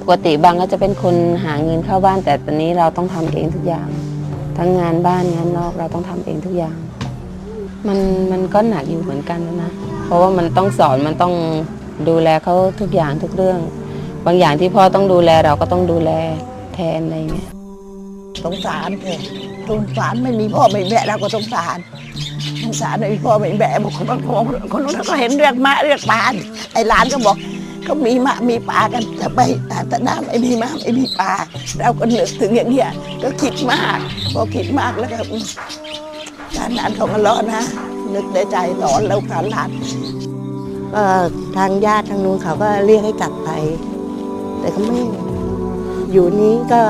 ปกติบางก็จะเป็นคนหาเงินเข้าบ้าน แต่ตอนนี้เราต้องทำเองทุกอย่าง ทั้งงานบ้านงานนอกเราต้องทำเองทุกอย่าง มันมันก็หนักอยู่เหมือนกันนะ เพราะว่ามันต้องสอนมันต้องดูแลเขาทุกอย่างทุกเรื่อง บางอย่างที่พ่อต้องดูแลเราก็ต้องดูแลแทนอะไรเงี้ยสงสารเลยสงสารไม่มีพ่อไม่แม่เราก็สงสารสงสารไม่มีพ่อไม่แม่บอกคนบางคนคนนู้นก็เห็นเรียกมาเรียกปลาไอ้หลานก็บอก ก็มีมามีปลากันแต่ไปแต่น้ำไม่มีมาไม่มีปลาเราก็นึกถึงอย่างเงี้ยก็คิดมาก พอคิดมากแล้วก็การนานของอัลลาะห์นะ นึกในใจสอนแล้วผ่านหลานก็ทางญาติทางนู้นเขาก็เรียกให้กลับไป แต่เขาไม่อยู่นี้ก็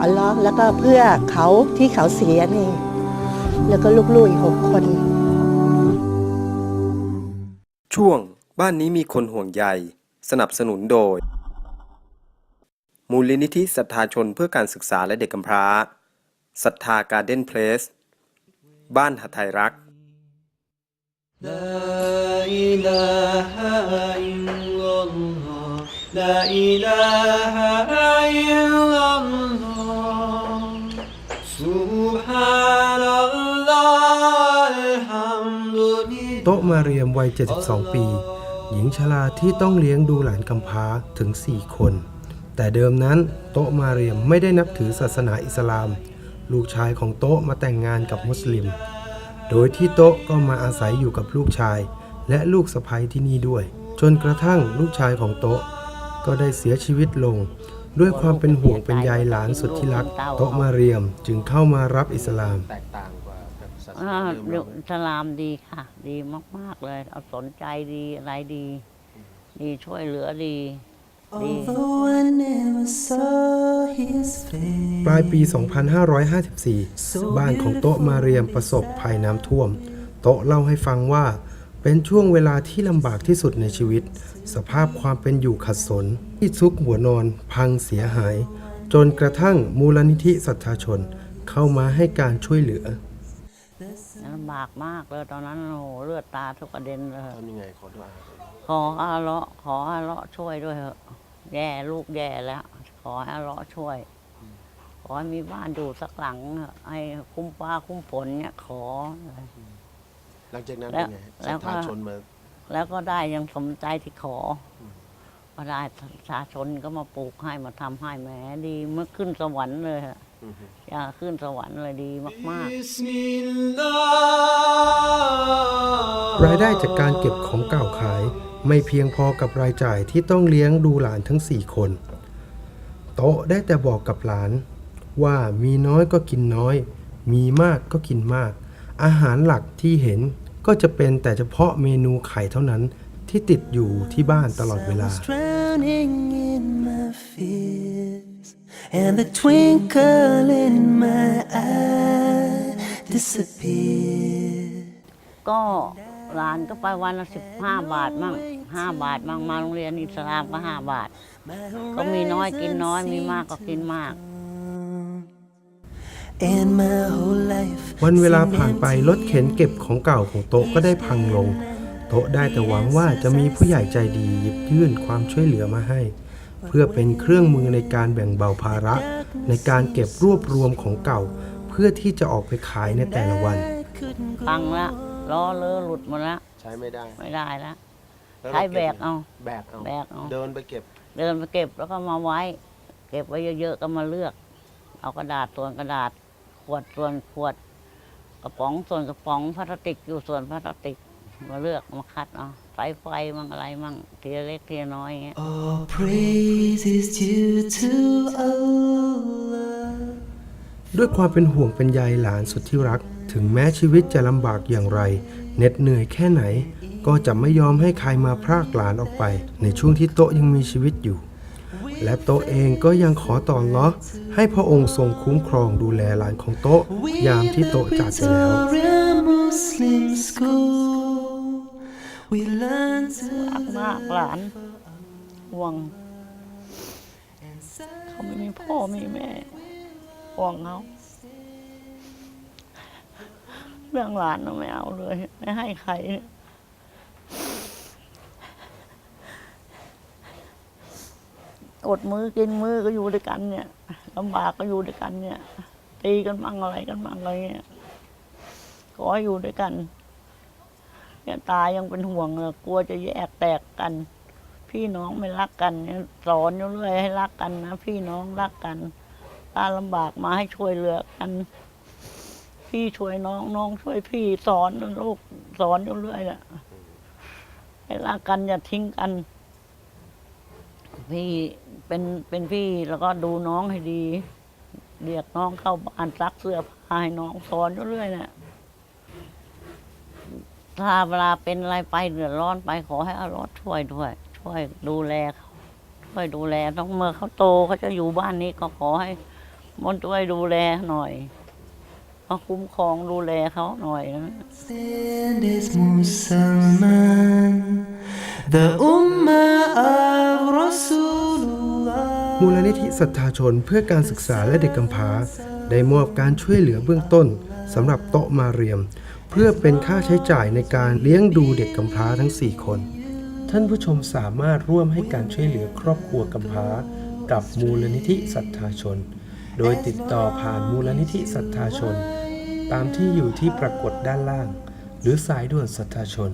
อัลลาะห์แล้วก็เพื่อเขาที่เขาเสียนี่แล้วก็ลูกๆอีกหกคน ช่วงบ้านนี้มีคนห่วงใย สนับสนุนโดย มูลนิธิศรัทธาชนเพื่อการศึกษาและเด็กกำพร้าศรัทธาการ์เด้นเพลส บ้านหทัยรัก لا إله إلا الله لا إله إلا الله سبحان الله الحمد لله โต๊ะมาเรียมวัย 72 ปี หญิงชราที่ต้องเลี้ยงดูหลานกำพร้าถึง 4 คน แต่เดิมนั้นโต๊ะมาเรียมไม่ได้นับถือศาสนาอิสลาม ลูกชายของโต๊ะมาแต่งงานกับมุสลิม โดยที่โต๊ะก็มาอาศัยอยู่กับลูกชาย และลูกสะใภ้ที่นี่ด้วย จนกระทั่งลูกชายของโต๊ะก็ได้เสียชีวิตลง ด้วยความเป็นห่วงเป็นใยหลานสุดที่รัก โต๊ะมาเรียมจึงเข้ามารับอิสลาม ศาสอ่านาเดิมอิสลามดีค่ะ ดีมาก ๆ เลย เอาสนใจดีอะไรดี ดีช่วยเหลือดีดี Although I never saw his face ปลายปี 2554 บ้านของโต๊ะมาเรียมประสบภัยน้ำท่วม โต๊ะเล่าให้ฟังว่า เป็นช่วงเวลาที่ลำบากที่สุดในชีวิต สภาพความเป็นอยู่ขัดสน ที่ซุกหัวนอนพังเสียหาย จนกระทั่งมูลนิธิศรัทธาชน เข้ามาให้การช่วยเหลือลำบากมากเลยตอนนั้นโอ้โหเลือดตาทุกกระเด็นเลยทำยังไงขอด้วยขออาเลาะห์ขออาเลาะห์ช่วยด้วยเถอะแย่ลูกแย่แล้ว ขอให้อาเลาะห์ช่วย ขอให้มีบ้านอยู่สักหลังเถอะให้คุ้มฟ้าคุ้มฝนเนี่ยขอ หลังจากนั้นแล้วเป็นไงแล้วก็แล้วก็ได้อยังสมใจที่ขออก็ได้ประชาชนก็มาปลูกให้มาทำให้แหมดีเมื่อขึ้นสวรรค์เลยฮะ อยากขึ้นสวรรค์เลยดีมาก รายได้จากการเก็บของเก่าขาย ไม่เพียงพอกับรายจ่ายที่ต้องเลี้ยงดูหลานทั้ง 4 คน โต๊ะได้แต่บอกกับหลาน ว่ามีน้อยก็กินน้อย มีมากก็กินมาก อาหารหลักที่เห็นก็จะเป็นแต่เฉพาะเมนูไข่เท่านั้นที่ติดอยู่ที่บ้านตลอดเวลา and the twinkle in my eye disappeared. ก็หลานก็ไปวันละสิบห้าบาทมั่งห้าบาทมั่งมาโรงเรียนอิสลามก็ห้าบาท ก็มีน้อยกินน้อยมีมากก็กินมาก And my whole life วันเวลาผ่านไปรถเข็นเก็บของเก่าของโต๊ะก็ได้พังลง โต๊ะได้แต่หวังว่าจะมีผู้ใหญ่ใจดีหยิบยื่นความช่วยเหลือมาให้ เพื่อเป็นเครื่องมือในการแบ่งเบาภาระ ในการเก็บรวบรวมของเก่า เพื่อที่จะออกไปขายในแต่ละวัน couldn't พังละล้อเลอะหลุดหมดละใช้ไม่ได้ไม่ได้ละล้วใช้รแบกเอา แบกเอาแบกเอา เดินไปเก็บเดินไปเก็บแล้วก็มาไว้ เก็บไว้เยอะๆก็มาเลือก เอากระดาษส่วนกระดาษ ขวดส่วนขวด กระป๋องส่วนกระป๋องพลาสติกอยู่ส่วนพลาสติก มาเลือกมาคัดเอา สายไฟมั่งอะไรมั่งทีละเล็กทีละน้อยอย่างเงี้ย All praise is due to Allah. ด้วยความเป็นห่วงเป็นใยหลานสุดที่รัก ถึงแม้ชีวิตจะลำบากอย่างไรเหน็ดเหนื่อยแค่ไหน ก็จะไม่ยอมให้ใครมาพรากหลานออกไป ในช่วงที่โต๊ะยังมีชีวิตอยู่ และโต๊ะเองก็ยังขอต่ออัลล้อฮ์ให้พระองค์ทรงคุ้มครองดูแลหลานของโต๊ะ ยามที่โต๊ะจากไปแล้ว Victoria Muslim School. รักมากหลานห่วง เขาไม่มีพ่อมีแม่ห่วงเขาเรื่องหลานเราไม่เอาเลย ไม่ให้ใคร อดมือกินมือก็อยู่ด้วยกันเนี่ยลำบากก็อยู่ด้วยกันเนี่ย ตีกันมั่งอะไรกันมั่งอะไรเนี่ยขออยู่ด้วยกัน เนี่ยตายังเป็นห่วงเลยกลัวจะแยกแตกกัน พี่น้องไม่รักกันสอนอยู่เรื่อยให้รักกันนะพี่น้องรักกันตาลำบากมาให้ช่วยเหลือกัน พี่ช่วยน้องน้องช่วยพี่สอนลูกสอนอยู่เรื่อยแหละให้รักกันอย่าทิ้งกัน พี่เป็นเป็นพี่แล้วก็ดูน้องให้ดีเรียกน้องเข้าบ้านซักเสื้อผ้าให้น้องสอนอยู่เรื่อยเนี่ย ถ้าเวลาเป็นอะไรไปเดือดร้อนไปขอให้อารถช่วยด้วย ช่วยดูแลเขาช่วยดูแลต้องเมื่อเขาโตเขาจะอยู่บ้านนี้ก็ขอให้มนช่วยดูแลหน่อยมาคุ้มครองดูแลเขาหน่อยนะ This Musalman, the Ummah of Rasulullah. มูลนิธิศรัทธาชนเพื่อการศึกษาและเด็กกำพร้า ได้มอบการช่วยเหลือเบื้องต้นสำหรับโต๊ะมาเรียม เพื่อเป็นค่าใช้จ่ายในการเลี้ยงดูเด็กกำพร้าทั้ง 4 คน ท่านผู้ชมสามารถร่วมให้การช่วยเหลือครอบครัวกำพร้า กับมูลนิธิศรัทธาชน โดยติดต่อผ่านมูลนิธิศรัทธาชน ตามที่อยู่ที่ปรากฏด้านล่าง หรือสายด่วนศรัทธาชน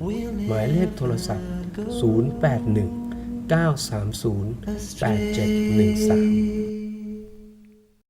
หมายเลขโทรศัพท์ 081 930 8713